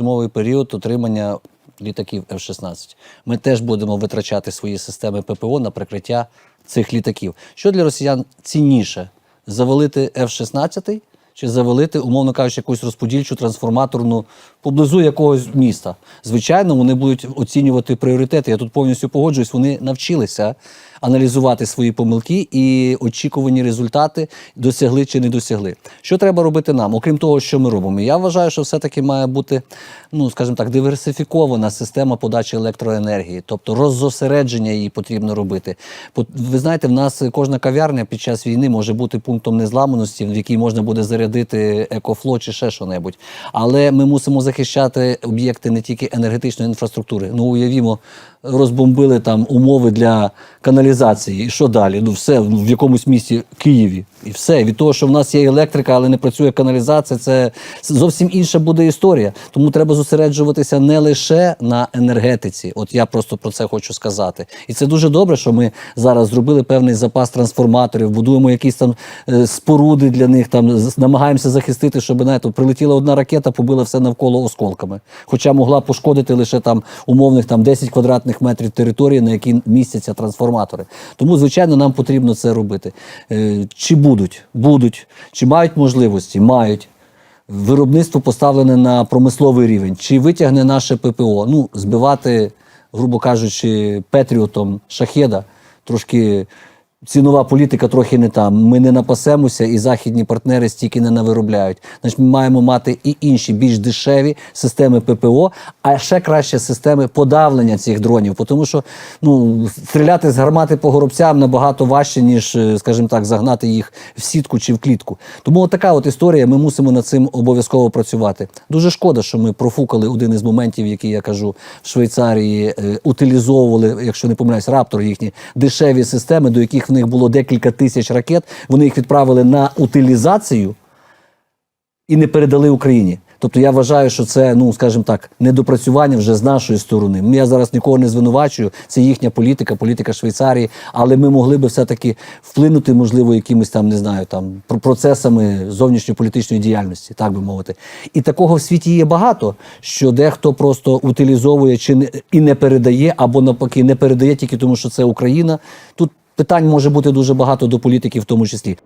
зимовий період отримання літаків F-16. Ми теж будемо витрачати свої системи ППО на прикриття цих літаків. Що для росіян цінніше? Завалити F-16 чи завалити, умовно кажучи, якусь розподільчу трансформаторну поблизу якогось міста? Звичайно, вони будуть оцінювати пріоритети. Я тут повністю погоджуюсь. Вони навчилися аналізувати свої помилки і очікувані результати досягли чи не досягли. Що треба робити нам, окрім того, що ми робимо? Я вважаю, що все-таки має бути, ну скажімо так, диверсифікована система подачі електроенергії, тобто роззосередження її потрібно робити. Ви знаєте, в нас кожна кав'ярня під час війни може бути пунктом незламаності, в якій можна буде зарядити екофло чи ще що-небудь. Але ми мусимо захищати об'єкти не тільки енергетичної інфраструктури. Ну уявімо, розбомбили там умови для каналізації. І що далі? Ну все ну, в якомусь місті Києві. І все. Від того, що в нас є електрика, але не працює каналізація, це зовсім інша буде історія. Тому треба зосереджуватися не лише на енергетиці. От я просто про це хочу сказати. І це дуже добре, що ми зараз зробили певний запас трансформаторів, будуємо якісь там е, споруди для них, там намагаємося захистити, щоб знаєте, прилетіла одна ракета, побила все навколо осколками. Хоча могла пошкодити лише там умовних там 10 квадратних метрів території, на якій містяться трансформатори. Тому, звичайно, нам потрібно це робити. Е, Чи будуть? Будуть. Чи мають можливості? Мають. Виробництво поставлене на промисловий рівень. Чи витягне наше ППО? Ну, збивати, грубо кажучи, Петріотом шахеда трошки. Цінова політика трохи не там. Ми не напасемося, і західні партнери стільки не навиробляють. Значить, ми маємо мати і інші більш дешеві системи ППО, а ще краще системи подавлення цих дронів. Тому що ну, стріляти з гармати по горобцям набагато важче, ніж, е, скажімо так, загнати їх в сітку чи в клітку. Тому така от історія. Ми мусимо над цим обов'язково працювати. Дуже шкода, що ми профукали один із моментів, який я кажу в Швейцарії, е, утилізовували, якщо не помиляюсь, раптор їхні дешеві системи, до яких в них було декілька тисяч ракет. Вони їх відправили на утилізацію і не передали Україні. Тобто я вважаю, що це, ну скажімо так, недопрацювання вже з нашої сторони. Я зараз нікого не звинувачую. Це їхня політика, політика Швейцарії. Але ми могли би все-таки вплинути, можливо, якимись там, не знаю, там про- процесами зовнішньополітичної діяльності, так би мовити. І такого в світі є багато, що дехто просто утилізовує чи не і не передає, або навпаки не передає тільки тому, що це Україна. Тут питань може бути дуже багато до політиків, в тому числі.